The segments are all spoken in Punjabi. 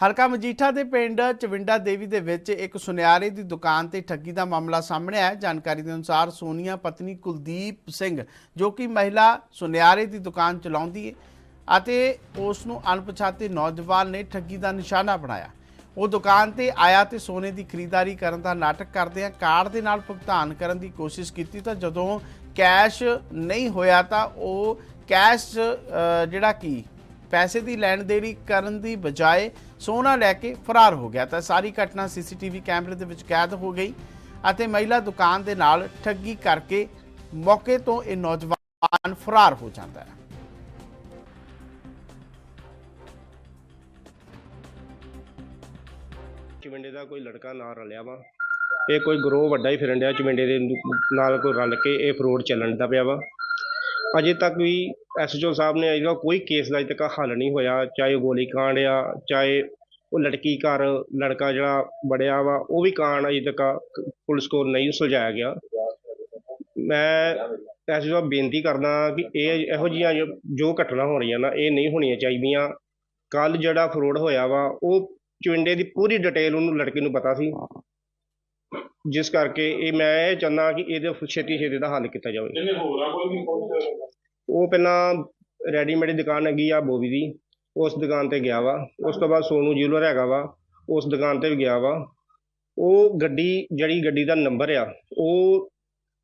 ਹਲਕਾ ਮਜੀਠਾ ਦੇ ਪਿੰਡ ਚਵਿੰਡਾ ਦੇਵੀ ਦੇ ਵਿੱਚ ਇੱਕ ਸੁਨਿਆਰੇ ਦੀ ਦੁਕਾਨ ਤੇ ਠੱਗੀ ਦਾ ਮਾਮਲਾ ਸਾਹਮਣੇ ਆਇਆ। ਜਾਣਕਾਰੀ ਦੇ ਅਨੁਸਾਰ ਸੋਨੀਆ ਪਤਨੀ ਕੁਲਦੀਪ ਸਿੰਘ, ਜੋ ਕਿ ਮਹਿਲਾ ਸੁਨਿਆਰੇ ਦੀ ਦੁਕਾਨ ਚਲਾਉਂਦੀ ਹੈ ਅਤੇ ਉਸ ਨੂੰ ਅਣਪਛਾਤੇ ਨੌਜਵਾਨ ਨੇ ਠੱਗੀ ਦਾ ਨਿਸ਼ਾਨਾ ਬਣਾਇਆ। ਉਹ ਦੁਕਾਨ ਤੇ ਆਇਆ ਤੇ ਸੋਨੇ ਦੀ ਖਰੀਦਦਾਰੀ ਕਰਨ ਦਾ ਨਾਟਕ ਕਰਦਿਆਂ ਕਾਰਡ ਦੇ ਨਾਲ ਭੁਗਤਾਨ ਕਰਨ ਦੀ ਕੋਸ਼ਿਸ਼ ਕੀਤੀ ਤਾਂ ਜਦੋਂ ਕੈਸ਼ ਨਹੀਂ ਹੋਇਆ ਤਾਂ ਉਹ ਕੈਸ਼ ਜਿਹੜਾ ਕੀ ਪੈਸੇ ਦੀ ਲੈਣ ਦੇਣੀ ਕਰਨ ਦੀ ਬਜਾਏ ਸੋਨਾ ਲੈ ਕੇ ਫਰਾਰ ਹੋ ਗਿਆ ਤਾਂ ਸਾਰੀ ਘਟਨਾ ਸੀਸੀਟੀਵੀ ਕੈਮਰੇ ਦੇ ਵਿੱਚ ਕੈਦ ਹੋ ਗਈ ਅਤੇ ਮਹਿਲਾ ਦੁਕਾਨ ਦੇ ਨਾਲ ਠੱਗੀ ਕਰਕੇ ਮੌਕੇ ਤੋਂ ਇਹ ਨੌਜਵਾਨ ਫਰਾਰ ਹੋ ਜਾਂਦਾ ਹੈ। ਚਵਿੰਡੇ ਦਾ ਕੋਈ ਲੜਕਾ ਨਾਲ ਰਲਿਆ ਵਾ। ਇਹ ਕੋਈ ਗਰੋਹ ਵੱਡਾ ਹੀ ਫਿਰਨ ਡਿਆ ਚਵਿੰਡੇ ਦੇ ਨਾਲ ਕੋਈ ਰਲ ਕੇ ਇਹ ਫਰੋਡ ਚੱਲਣ ਦਾ ਪਿਆ ਵਾ। ਅਜੇ ਤੱਕ ਵੀ ਐਸਐਚਓ ਸਾਹਿਬ ਨੇ ਅਜੇ ਕੋਈ ਕੇਸ ਦਾ ਅਜੇ ਤੱਕ ਹੱਲ ਨਹੀਂ ਹੋਇਆ, ਚਾਹੇ ਉਹ ਗੋਲੀ ਕਾਂਡ ਆ, ਚਾਹੇ ਉਹ ਲੜਕੀ ਘਰ ਲੜਕਾ ਜਿਹੜਾ ਬੜਿਆ ਵਾ, ਉਹ ਵੀ ਕਾਂਡ ਅਜੇ ਤੱਕ ਪੁਲਿਸ ਕੋਲ ਨਹੀਂ ਸੁਲਝਾਇਆ ਗਿਆ। ਮੈਂ ਐਸਐਚਓ ਸਾਹਿਬ ਬੇਨਤੀ ਕਰਦਾ ਕਿ ਇਹ ਇਹੋ ਜਿਹੀਆਂ ਜੋ- ਘਟਨਾ ਹੋ ਰਹੀਆਂ ਨਾ, ਇਹ ਨਹੀਂ ਹੋਣੀਆਂ ਚਾਹੀਦੀਆਂ। ਕੱਲ ਜਿਹੜਾ ਫਰੋਡ ਹੋਇਆ ਵਾ, ਉਹ ਚਵਿੰਡੇ ਦੀ ਪੂਰੀ ਡਿਟੇਲ ਉਹਨੂੰ ਲੜਕੀ ਨੂੰ ਪਤਾ ਸੀ। ਜਿਸ ਕਰਕੇ ਇਹ ਮੈਂ ਇਹ ਚਾਹੁੰਦਾ ਕਿ ਇਹਦੇ ਛੇਤੀ ਛੇਤੀ ਦਾ ਹੱਲ ਕੀਤਾ ਜਾਵੇ। ਜਿਵੇਂ ਹੋਰ ਆ ਕੋਈ ਵੀ ਪਹੁੰਚ ਉਹ ਪਹਿਲਾਂ ਰੈਡੀਮੇਡ ਦੁਕਾਨ ਹੈਗੀ ਆ ਬੋਬੀ ਦੀ। ਉਸ ਦੁਕਾਨ ਤੇ ਗਿਆ ਵਾ। ਉਸ ਤੋਂ ਬਾਅਦ ਸੋਨੂ ਜਿਊਲਰ ਹੈਗਾ ਵਾ। ਉਸ ਦੁਕਾਨ ਤੇ ਵੀ ਗਿਆ ਵਾ। ਉਹ ਗੱਡੀ ਜਿਹੜੀ ਗੱਡੀ ਦਾ ਨੰਬਰ ਆ ਉਹ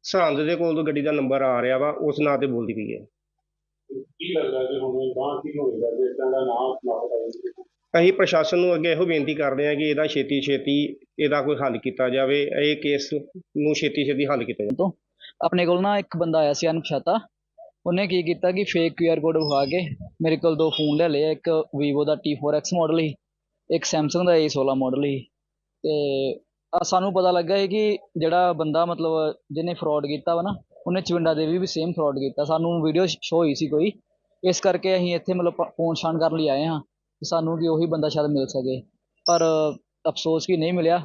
ਸਰਹੰਦ ਦੇ ਕੋਲ ਤੋਂ ਗੱਡੀ ਦਾ ਨੰਬਰ ਆ ਰਿਹਾ ਵਾ। ਉਸ ਨਾਂ ਤੇ ਬੋਲਦੀ ਪਈ ਹੈ। ਕੀ ਲੱਗਦਾ ਕਿ ਹੁਣ ਬਾਹਰ ਕੀ ਹੋਏਗਾ? ਜੇ ਇਦਾਂ ਦਾ ਨਾਮ ਹੋ ਜਾਵੇ ਅਸੀਂ ਪ੍ਰਸ਼ਾਸਨ ਨੂੰ ਅੱਗੇ ਇਹੋ ਬੇਨਤੀ ਕਰਦੇ ਹਾਂ ਕਿ ਇਹਦਾ ਛੇਤੀ ਛੇਤੀ ਇਹਦਾ ਕੋਈ ਹੱਲ ਕੀਤਾ ਜਾਵੇ, ਇਹ ਕੇਸ ਨੂੰ ਛੇਤੀ ਛੇਤੀ ਹੱਲ ਕੀਤਾ ਜਾਵੇ। ਆਪਣੇ ਕੋਲ ਨਾ ਇੱਕ ਬੰਦਾ ਆਇਆ ਸੀ ਅਨਪਛਾਤਾ ਉਹਨੇ ਕੀ ਕੀਤਾ ਕਿ ਫੇਕ QR ਕੋਡ ਵਿਖਾ ਕੇ ਮੇਰੇ ਕੋਲ ਦੋ ਫੋਨ ਲੈ ਲਏ, ਇੱਕ Vivo ਦਾ T4X ਮਾਡਲ ਸੀ, ਇੱਕ Samsung ਦਾ A16 ਮਾਡਲ ਸੀ ਤੇ ਸਾਨੂੰ ਪਤਾ ਲੱਗਾ ਹੈ ਕਿ ਜਿਹੜਾ ਬੰਦਾ ਮਤਲਬ ਜਿਹਨੇ ਫਰਾਡ ਕੀਤਾ ਵਾ ਨਾ, ਉਹਨੇ ਚਵਿੰਡਾ ਦੇ ਵੀ ਸੇਮ ਫਰਾਡ ਕੀਤਾ। ਸਾਨੂੰ ਵੀਡੀਓ ਸ਼ੋ ਹੋਈ ਸੀ ਕੋਈ, ਇਸ ਕਰਕੇ ਅਸੀਂ ਇੱਥੇ ਮਤਲਬ ਫੋਨ ਛਾਣ ਕਰਨ ਲਈ ਆਏ ਹਾਂ। ਸਾਨੂੰ ਕਿ ਉਹੀ ਬੰਦਾ ਸ਼ਾਇਦ ਮਿਲ ਸਕੇ। ਪਰ ਅਫਸੋਸ ਕਿ ਨਹੀਂ ਮਿਲਿਆ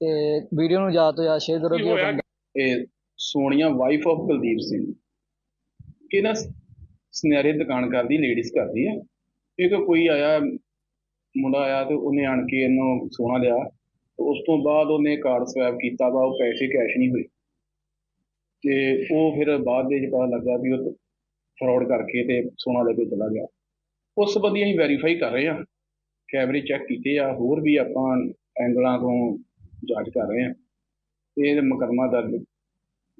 ਤੇ ਵੀਡੀਓ ਨੂੰ ਜ਼ਿਆਦਾ ਤੋਂ ਜ਼ਿਆਦਾ ਸ਼ੇਅਰ ਕਰੋ ਕਿ ਉਹ ਇਹ ਸੋਨੀਆ ਵਾਈਫ ਆਫ ਕੁਲਦੀਪ ਸਿੰਘ। ਕਿ ਨਾ ਸੁਨਿਆਰੇ ਦੁਕਾਨ ਕਰਦੀ ਲੇਡੀਜ਼ ਕਰਦੀ ਹੈ। ਇੱਕ ਕੋਈ ਆਇਆ ਮੁੰਡਾ ਆਇਆ ਤੇ ਉਹਨੇ ਆਣ ਕੇ ਇਹਨੂੰ ਸੋਨਾ ਲਿਆ। ਉਸ ਤੋਂ ਬਾਅਦ ਉਹਨੇ ਕਾਰਡ ਸਵੈਪ ਕੀਤਾ ਵਾ ਉਹ ਪੈਸੇ ਕੈਸ਼ ਨਹੀਂ ਹੋਏ। ਤੇ ਉਹ ਫਿਰ ਬਾਅਦ ਦੇ ਵਿੱਚ ਪਤਾ ਲੱਗਾ ਵੀ ਉਹ ਫਰਾਡ ਕਰਕੇ ਤੇ ਸੋਨਾ ਲੈ ਕੇ ਚਲਾ ਗਿਆ। ਉਸ ਸੰਬੰਧੀ ਅਸੀਂ ਵੈਰੀਫਾਈ ਕਰ ਰਹੇ ਹਾਂ। ਕੈਮਰੇ ਚੈੱਕ ਕੀਤੇ ਆ ਹੋਰ ਵੀ ਆਪਾਂ ਐਂਗਲਾਂ ਤੋਂ ਜਾਂਚ ਕਰ ਰਹੇ ਹਾਂ। ਤੇ ਇਹ ਮੁਕੱਦਮਾ ਦਰਜ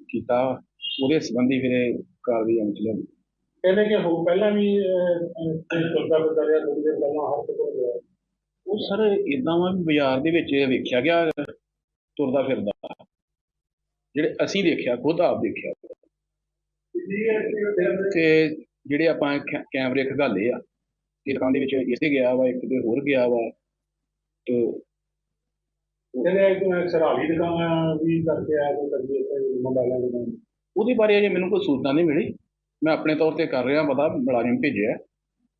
ਕੀਤਾ। ਉਹਦੇ ਸੰਬੰਧੀ ਫਿਰ ਇਹ ਕਾਰਵਾਈ ਅਮਲ ਚ ਲਿਆਂਦੀ ਕਹਿੰਦੇ ਕਿ ਹੋ ਪਹਿਲਾਂ ਵੀ ਫਿਰਦਾ ਰਿਹਾ ਥੋੜੀ ਦੇਰ ਪਹਿਲਾਂ ਹੱਥ ਤੋਂ ਗਿਆ। ਉਹ ਸਰ ਇਦਾਂ ਵਾ ਵੀ ਬਾਜ਼ਾਰ ਦੇ ਵਿੱਚ ਵੇਖਿਆ ਗਿਆ ਤੁਰਦਾ ਫਿਰਦਾ। ਜਿਹੜੇ ਅਸੀਂ ਦੇਖਿਆ ਖੁਦ ਆਪ ਦੇਖਿਆ। ਤੇ ਜਿਹੜੇ ਆਪਾਂ ਕੈਮਰੇ ਖਗਾਲੇ ਆ ਦੁਕਾਨ ਦੇ ਵਿੱਚ ਇਸੇ ਗਿਆ ਵਾ ਇੱਕ ਤੇ ਹੋਰ ਗਿਆ ਵਾ ਤੇ ਕਹਿੰਦੇ ਕਿ ਸਰਾਲੀ ਦੁਕਾਨ ਵੀ ਕਰਕੇ ਆਇਆ ਕੋਈ ਕਦੀ ਇੱਥੇ ਮੋਬਾਈਲਾਂ ਦੀ ਦੁਕਾਨ ਉਹਦੇ ਬਾਰੇ ਅਜੇ ਮੈਨੂੰ ਕੋਈ ਸੂਚਨਾ ਨਹੀਂ ਮਿਲੀ। ਮੈਂ ਆਪਣੇ ਤੌਰ ਤੇ ਕਰ ਰਿਹਾ ਪਤਾ ਮੁਲਾਜ਼ਮ ਭੇਜਿਆ।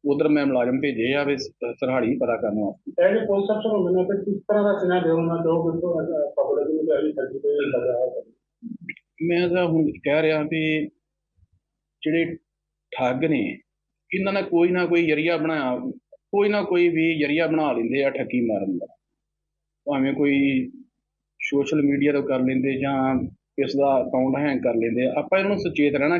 ਉਧਰ ਮੈਂ ਮੁਲਾਜ਼ਮ ਭੇਜੇ ਆ ਵੀ ਸਰਹਾੜੀ ਪਤਾ ਕਰਨ ਵਾਸਤੇ। ਇਹ ਵੀ ਪੁਲਿਸ ਅਫਸਰ ਹੁੰਦੇ ਨੇ ਤੇ ਕਿਸ ਤਰ੍ਹਾਂ ਦਾ ਸਿਨੈਰੀਓ ਹੋਣਾ ਜੋ ਕਿ ਪਬਲਿਕ ਨੂੰ ਵੀ ਠੱਗੀ ਤੇ ਲੱਗਾ ਹੈ। ਮੈਂ ਤਾਂ ਹੁਣ ਕਹਿ ਰਿਹਾ ਵੀ ਜਿਹੜੇ ਠੱਗ ਨੇ ਇਹਨਾਂ ਨੇ ਕੋਈ ਨਾ ਕੋਈ ਜਰੀਆ ਬਣਾਇਆ, ਕੋਈ ਨਾ ਕੋਈ ਵੀ ਜਰੀਆ ਬਣਾ ਲੈਂਦੇ ਆ ਠੱਕੀ ਮਾਰਨ ਦਾ। ਭਾਵੇਂ ਕੋਈ ਸੋਸ਼ਲ ਮੀਡੀਆ ਤੋਂ ਕਰ ਲੈਂਦੇ ਜਾਂ ਕਿਸ ਦਾ ਅਕਾਊਂਟ ਹੈਂਗ ਕਰ ਲੈਂਦੇ ਆਪਾਂ ਇਹਨੂੰ ਸੁਚੇਤ ਰਹਿਣਾ